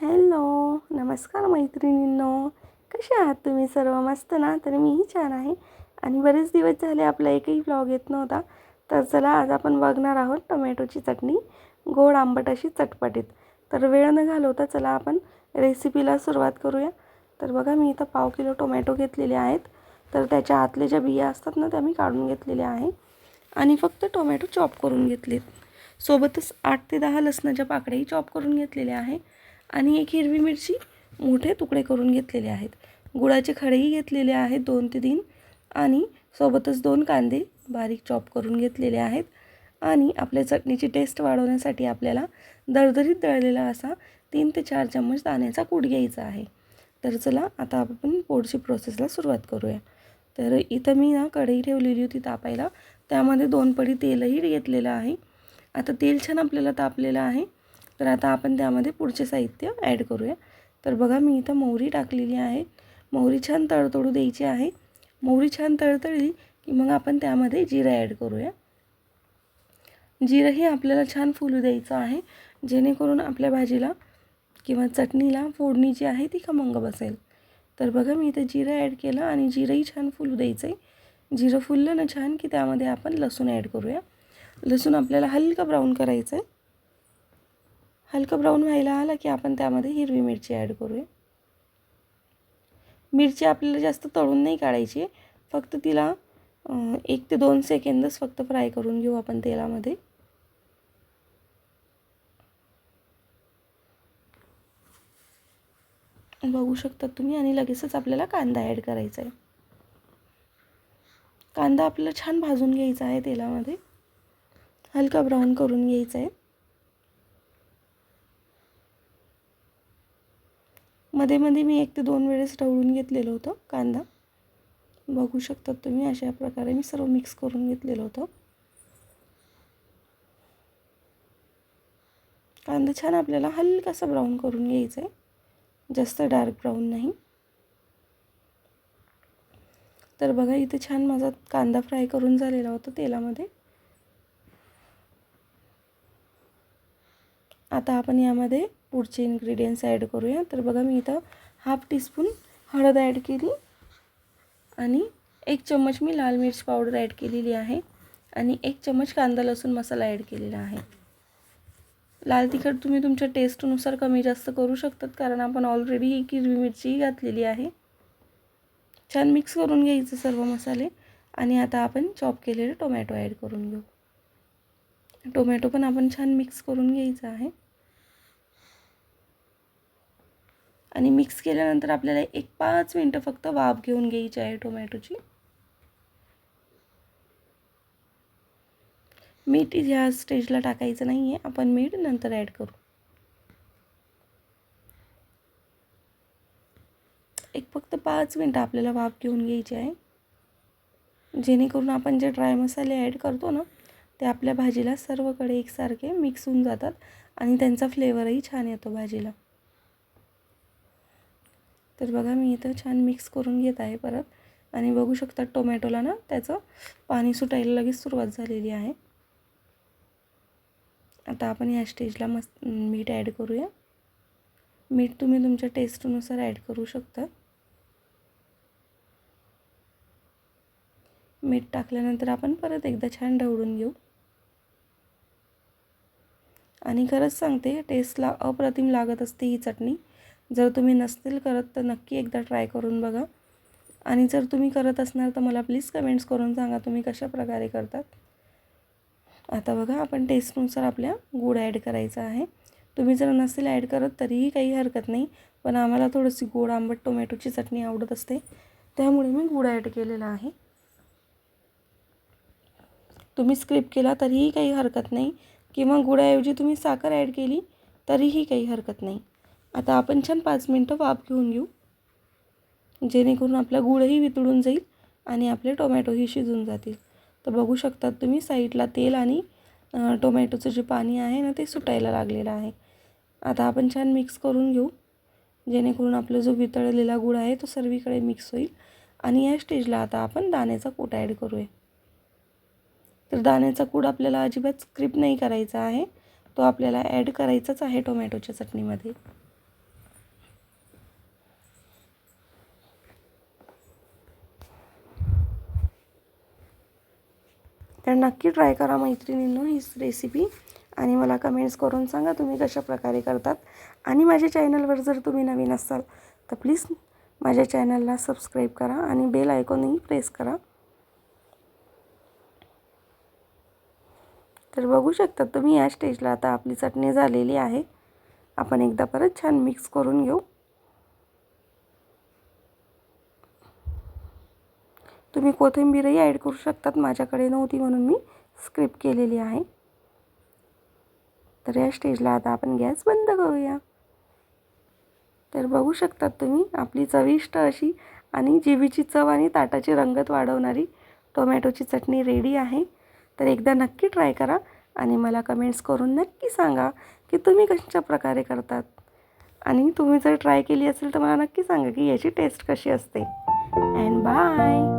Hello नमस्कार मैत्रिणींनो. कसे आहात तुम्ही? सर्व मस्त ना? तर मीही छान आहे. आणि बरेच दिवस झाले आपला एकही ब्लॉग येत नव्हता. तर चला आज आपण बघणार आहोत टोमॅटोची चटणी गोड आंबट अशी चटपटीत. तर वेळ न घालवता चला आपण रेसिपीला सुरुवात करूया. तर बघा मी इथं पाव किलो टोमॅटो घेतलेले आहेत. तर त्याच्या आतले ज्या बिया असतात ना त्या मी काढून घेतलेल्या आहे. आणि फक्त टोमॅटो चॉप करून घेतलेत. सोबतच आठ ते दहा लसणाच्या पाकड्याही चॉप करून घेतलेल्या आहे. आणि एक हिरवी मिरची मोठे तुकडे करून घेतलेले आहेत. गुळाचे खडेही घेतलेले आहेत दोन ते तीन आणि सोबतच दोन कांदे बारीक चॉप करून घेतलेले आहेत. आणि आपल्या चटणीची टेस्ट वाढवण्यासाठी आपल्याला दरदरीत दळलेला असा तीन ते चार चम्मच दाण्याचा कूट घ्यायचा आहे. तर चला आता आपण पुढची प्रोसेसला सुरुवात करूया. तर इथं मी ना कढई ठेवलेली होती तापायला. त्यामध्ये दोन पडी तेलही घेतलेलं आहे. आता तेल छान आपल्याला तापलेलं आहे. तर आता आपण त्यामध्ये पुढचे साहित्य ॲड करूया. तर बघा मी इथं मोहरी टाकलेली आहे. मोहरी छान तळतळू द्यायची आहे. मोहरी छान तळतळली की मग आपण त्यामध्ये जिरं ॲड करूया. जिरंही आपल्याला छान फुलू द्यायचं आहे. जेणेकरून आपल्या भाजीला किंवा चटणीला फोडणी जी आहे ती खमंग बसेल. तर बघा मी इथं जिरं ॲड केलं आणि जिरंही छान फुलू द्यायचं आहे जिरं फुललं ना छान की त्यामध्ये आपण लसूण ॲड करूया. लसूण आपल्याला हलका ब्राऊन करायचं आहे हलकं ब्राऊन व्हायला आला की आपण त्यामध्ये हिरवी मिरची ॲड करूया. मिरची आपल्याला जास्त तळून नाही काढायची फक्त तिला एक ते दोन सेकंदच फक्त फ्राय करून घेऊ आपण तेलामध्ये. बघू शकतात तुम्ही आणि लगेचच आपल्याला कांदा ॲड करायचा आहे. कांदा आपल्याला छान भाजून घ्यायचा आहे तेलामध्ये. हलका ब्राऊन करून घ्यायचा आहे. मध्ये मध्ये मी एक ते दोन वेळेस ढवळून घेतलेलं होतं कांदा. बघू शकतात तुम्ही अशा प्रकारे मी सर्व मिक्स करून घेतलेलं होतं. कांदा छान आपल्याला हलकासा ब्राऊन करून घ्यायचा आहे जास्त डार्क ब्राऊन नाही. तर बघा इथे छान माझा कांदा फ्राय करून झालेला होता तेलामध्ये. आता आपण यामध्ये पुढचे इन्ग्रेडियंट्स ॲड करूया. तर बघा मी इथं हाफ टीस्पून हळद ॲड केली आणि एक चम्मच मी लाल मिर्च पावडर ॲड केलेली आहे आणि एक चम्मच कांदा लसूण मसाला ॲड केलेला आहे. लाल तिखट तुम्ही तुमच्या टेस्टनुसार कमी जास्त करू शकतात कारण आपण ऑलरेडी एक हिरवी मिरचीही घातलेली आहे. छान मिक्स करून घ्यायचं सर्व मसाले आणि आता आपण चॉप केलेले टोमॅटो ॲड करून घेऊ. टोमॅटो पण आपण छान मिक्स करून घ्यायचं आहे. आणि मिक्स केल्यानंतर आपल्याला एक पाच मिनटं फक्त वाफ घेऊन घ्यायची आहे टोमॅटोची. मीठ ह्या स्टेजला टाकायचं नाही आहे आपण मीठ नंतर ॲड करू. एक फक्त पाच मिनटं आपल्याला वाफ घेऊन घ्यायची आहे. जेणेकरून आपण जे ड्राय मसाले ॲड करतो ना ते आपल्या भाजीला सर्वकडे एकसारखे मिक्स होऊन जातात आणि त्यांचा फ्लेवरही छान येतो भाजीला. तर बघा मी इथं छान मिक्स करून घेत आहे परत. आणि बघू शकता टोमॅटोला ना त्याचं पाणी सुटायला लगेच सुरुवात झालेली आहे. आता आपण या स्टेजला मस्त मीठ ॲड करूया. मीठ तुम्ही तुमच्या टेस्टनुसार ॲड करू शकता. मीठ टाकल्यानंतर आपण परत एकदा छान ढवळून घेऊ. आणि खरंच सांगते टेस्टला अप्रतिम लागत असते ही चटणी. जर तुम्ही नसतील करत तर नक्की एकदा ट्राय करून बघा. आणि जर तुम्ही करत असणार तर मला प्लीज कमेंट्स करून सांगा तुम्ही कशा प्रकारे करतात. आता बघा आपण टेस्टनुसार आपल्या गूळ ॲड करायचा आहे. तुम्ही जर नसेल ॲड करत तरीही काही हरकत नाही. पण आम्हाला थोडीशी गोड आंबट टोमॅटोची चटणी आवडत असते. त्यामुळे मी गूळ ॲड केलेला आहे. तुम्ही स्क्रिप केला तरीही काही हरकत नाही. किंवा गुळाऐवजी तुम्ही साखर ॲड केली तरीही काही हरकत नाही. आता आपण छान पाच मिनटं वाफ घेऊन घेऊ. जेणेकरून आपला गुळही वितळून जाईल आणि आपले टोमॅटोही शिजून जातील. तर बघू शकतात तुम्ही साईडला तेल आणि टोमॅटोचं जे पाणी आहे ना ते सुटायला लागलेलं आहे. आता आपण छान मिक्स करून घेऊ. जेणेकरून आपला जो वितळलेला गुळ आहे तो सर्वीकडे मिक्स होईल. आणि या स्टेजला आता आपण दाण्याचा कूट ॲड करूया. तर दाण्याचा कूड आपल्याला अजिबात स्क्रिप नाही करायचा आहे. तो आपल्याला ॲड करायचाच आहे टोमॅटोच्या चटणीमध्ये. तर नक्की ट्राय करा मैत्रिणींनो ही रेसिपी आणि मला कमेंट्स करून सांगा तुम्ही कशा प्रकारे करतात. आणि माझ्या चॅनलवर जर तुम्ही नवीन असाल तर प्लीज माझ्या चॅनलला सबस्क्राईब करा आणि बेल आयकॉनही प्रेस करा. तर बघू शकता तुम्ही या स्टेजला आता आपली चटणी झालेली आहे. आपण एकदा परत छान मिक्स करून घेऊ. तुम्ही कोथिंबीरही ॲड करू शकतात. माझ्याकडे नव्हती म्हणून मी स्क्रिप केलेली आहे. तर या स्टेजला आता आपण गॅस बंद करूया. तर बघू शकतात तुम्ही आपली चविष्ट अशी आणि जिभीची चव आणि ताटाची रंगत वाढवणारी टोमॅटोची चटणी रेडी आहे. तर एकदा नक्की ट्राय करा आणि मला कमेंट्स करून नक्की सांगा की तुम्ही कशा प्रकारे करतात. आणि तुम्ही जर ट्राय केली असेल तर मला नक्की सांगा की याची टेस्ट कशी असते. And bye